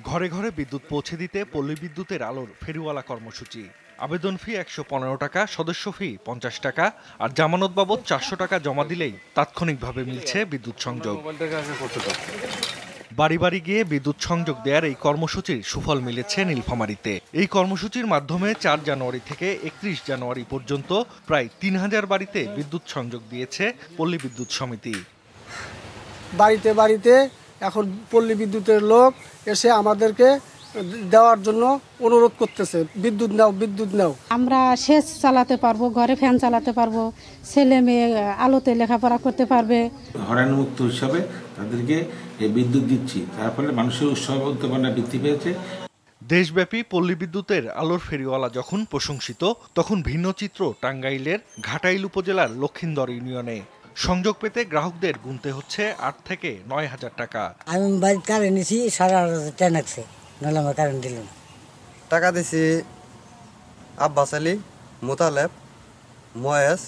ঘরে ঘরে বিদ্যুৎ পৌঁছে দিতে পল্লী বিদ্যুতের আলোর ফেরিওয়ালা কর্মসূচি। আবেদন ফি একশো পনেরো টাকা, সদস্য ফি পঞ্চাশ টাকা, আর জামানত বাবদ চারশো টাকা জমা দিলেই তাৎক্ষণিকভাবে মিলছে বিদ্যুৎ সংযোগ। বাড়ি বাড়ি গিয়ে বিদ্যুৎ সংযোগ দেওয়ার এই কর্মসূচির সুফল মিলেছে নীলফামারীতে। এই কর্মসূচির মাধ্যমে চার জানুয়ারি থেকে একত্রিশ জানুয়ারি পর্যন্ত প্রায় তিন হাজার বাড়িতে বিদ্যুৎ সংযোগ দিয়েছে পল্লী বিদ্যুৎ সমিতি। বাড়িতে বাড়িতে এখন পল্লী বিদ্যুতের লোক এসে আমাদেরকে দেওয়ার জন্য অনুরোধ করতেছে বিদ্যুৎ নাও বিদ্যুৎ নাও। আমরা সেচ চালাতে পারব ঘরে ফ্যান চালাতে পারব ছেলে মেয়ে আলোতে লেখাপড়া করতে পারবে। হয়রানিমুক্ত হিসাবে তাদেরকে এই বিদ্যুৎ দিচ্ছি। তার ফলে মানুষের উৎসব উদ্দীপনা বৃদ্ধি পেয়েছে। দেশব্যাপী পল্লী বিদ্যুতের আলোর ফেরিওয়ালা যখন প্রশংসিত তখন ভিন্ন চিত্র টাঙ্গাইলের ঘাটাইল উপজেলার লক্ষিন্দর ইউনিয়নে। সংযোগ পেতে গ্রাহকদের গুনতে হচ্ছে আট থেকে নয় হাজার টাকা। আমি বাড়িতে কারেন্ট নিছি সাড়ে আট হাজার টাকা লাগছে। নাহলে আমার কারেন্ট দিল না। টাকা দিছি আব্বাস আলী মোতালেব ময়েস।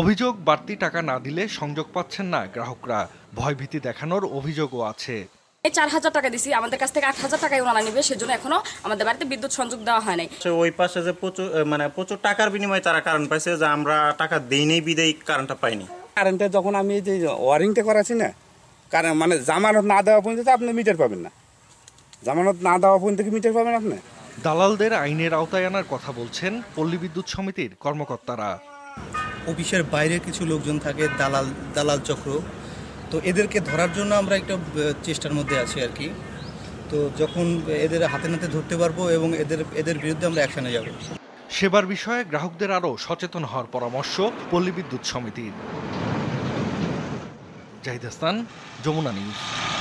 অভিযোগ বাড়তি টাকা না দিলে সংযোগ পাচ্ছেন না গ্রাহকরা। ভয়ভীতি দেখানোর অভিযোগও আছে। এই চার হাজার টাকা দিছি আমাদের কাছ থেকে আট হাজার টাকাই ওনারা নিবে সেজন্য এখনও আমাদের বাড়িতে বিদ্যুৎ সংযোগ দেওয়া হয় নাই। ওই পাশে যে প্রচুর মানে প্রচুর টাকার বিনিময়ে তারা কারণ পাইছে যে আমরা টাকা দেই নেই বিদেই কারণটা পাইনি। কারেন্টে যখন আমি এই যে ওয়ারিংটা করাছি না কারণ মানে জামানত না দেওয়া পর্যন্ত আপনি মিটার পাবেন না। জামানত না দেওয়া পর্যন্ত কি মিটার পাবেন আপনি? দালালদের আইনের আওতায় আনার কথা বলছেন পল্লী বিদ্যুৎ সমিতির কর্মকর্তারা। অফিসের বাইরে কিছু লোকজন থাকে দালাল দালাল চক্র। তো এদেরকে ধরার জন্য আমরা একটা চেষ্টার মধ্যে আছি আর কি। তো যখন এদের হাতে নাতে ধরতে পারব এবং এদের এদের বিরুদ্ধে আমরা অ্যাকশনে যাব। সেবার বিষয়ে গ্রাহকদের আরও সচেতন হওয়ার পরামর্শ পল্লী বিদ্যুৎ সমিতির। জাহিদ হাসান যমুনা নিউজ।